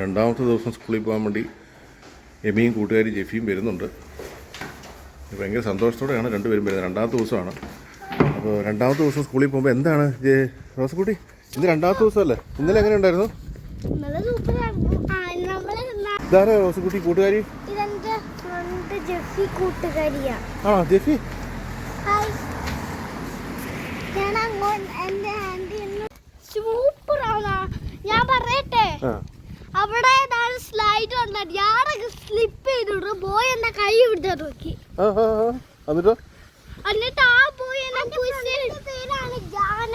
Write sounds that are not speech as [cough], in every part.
രണ്ടാമത്തെ ദിവസം സ്കൂളിൽ പോകാൻ വേണ്ടി എമിയും കൂട്ടുകാരി ജെഫിയും വരുന്നുണ്ട്. ഭയങ്കര സന്തോഷത്തോടെയാണ് രണ്ടുപേരും വരുന്നത്. രണ്ടാമത്തെ ദിവസമാണ്. അപ്പോൾ രണ്ടാമത്തെ ദിവസം സ്കൂളിൽ പോകുമ്പോൾ എന്താണ് ജെ റോസക്കുട്ടി? ഇന്ന് രണ്ടാമത്തെ ദിവസമല്ലേ? ഇന്നലെ എങ്ങനെ ഉണ്ടായിരുന്നു? ഇതാരാ റോസക്കുട്ടി കൂട്ടുകാരി? ആണോ? ജെഫി? സൂപ്പറാണ് ഞാൻ പറയട്ടെ? അവിടെ സ്ലൈഡ് വന്നിട്ട് ഞാനൊക്കെ സ്ലിപ്പ് ചെയ്തിട്ട് ബോയ് എന്നെ കൈ വിട്ടാ നോക്കി. എന്നിട്ടോ? എന്നിട്ട് ആ ബോയ് പേരാണ് ജാന.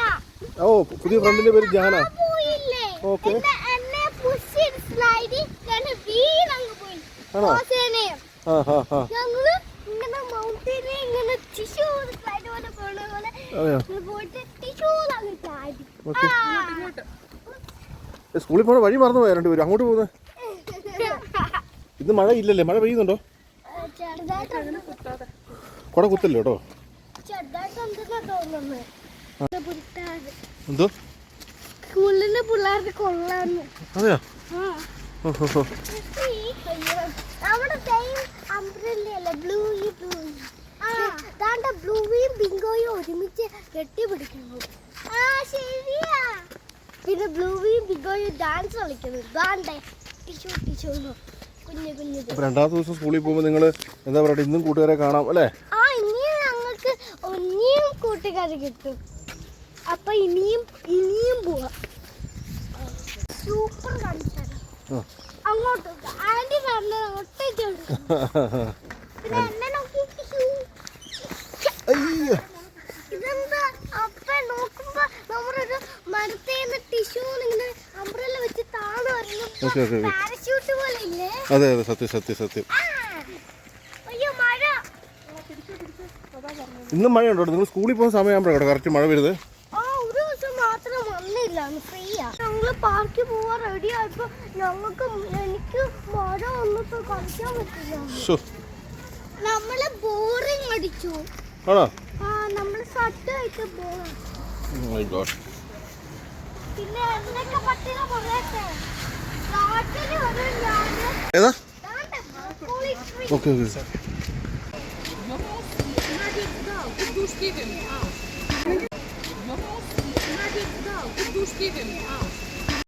ഓ പുതിയ ഫ്രണ്ടിന്റെ പേര് ജാന. ഓക്കെ ബോയ് ഇല്ലേ ഓക്കേ. എന്നെ എന്നെ പുഷ് ചെയ്ത് സ്ലൈഡ് ഞാൻ വീണങ്ങ് പോയി. ആണോ? ഓസേനയും ആ ആ ആ. ഞങ്ങൾ ഇങ്ങനെ മൗണ്ടനിൽ ഇങ്ങനെ ടിഷ്യൂ സ്ലൈഡ് പോലെ പോണ പോലെ അതെയോ? ഇങ്ങനെ പോയിട്ട് ടിഷ്യൂ അങ്ങ് ചാടി ഓക്കേ. ആ. ഏ, സ്കൂളിൽ പോണ വഴി മറന്നു പോയാ രണ്ടുപേരും? അങ്ങോട്ട് പോകുന്നത് ഇന്ന് മഴ ഇല്ലല്ലേ? മഴ പെയ്യുന്നുണ്ടോ? കുട കുത്തല്ലോ കേട്ടോ? എന്തോ? സ്കൂളിലെ പിള്ളേർക്ക് കൊള്ളാന്ന് അതെയോ? ഓ, കെട്ടി നമ്മുടെ പിന്നെ ബ്ലൂയും യു ഡാൻസ് കളിക്കുന്നു. ദാണ്ടേ ടിഷു ടിഷു കുഞ്ഞു കുഞ്ഞു. അപ്പൊ രണ്ടാമത്തെ ദിവസം സ്കൂളിൽ പോകുമ്പോൾ നിങ്ങൾ എന്താ പറയുക ഇന്നും കൂട്ടുകാരെ കാണാം അല്ലേ? ആ ഇനിയും ഞങ്ങൾക്ക് ഒന്നിയും കൂട്ടുകാർ കിട്ടും. അപ്പൊ ഇനിയും ഇനിയും പോവാം. സൂപ്പർ കളിച്ചാണ്. അങ്ങോട്ട് ആന്റി പറഞ്ഞ ഒട്ടേക്ക് [laughs] പിന്നെ ഓക്കേ, ഓക്കെ ഓക്കെ. അതെ അതെ സത്യം സത്യം സത്യം. ഇന്നും മഴയുണ്ടോ? നിങ്ങൾ സ്കൂളിൽ പോകുന്ന സമയമാകുമ്പോഴാണ് കറക്റ്റ് മഴ വരുന്നത് ഞങ്ങൾ പാർക്കിൽ പോവാൻ റെഡി ആയപ്പോ ഞങ്ങൾക്ക് എനിക്ക് മഴ ഒന്നും കളിക്കാൻ പറ്റില്ല. നമ്മൾ അടിച്ചു. ആണോ? ആ നമ്മൾ ഗോഡ് പിന്നെ എന്തൊക്കെ ഏതാ ദാണ്ടെ സ്കൂളിൽ പോയി. Okay okay Duş giydim. Duş giydim.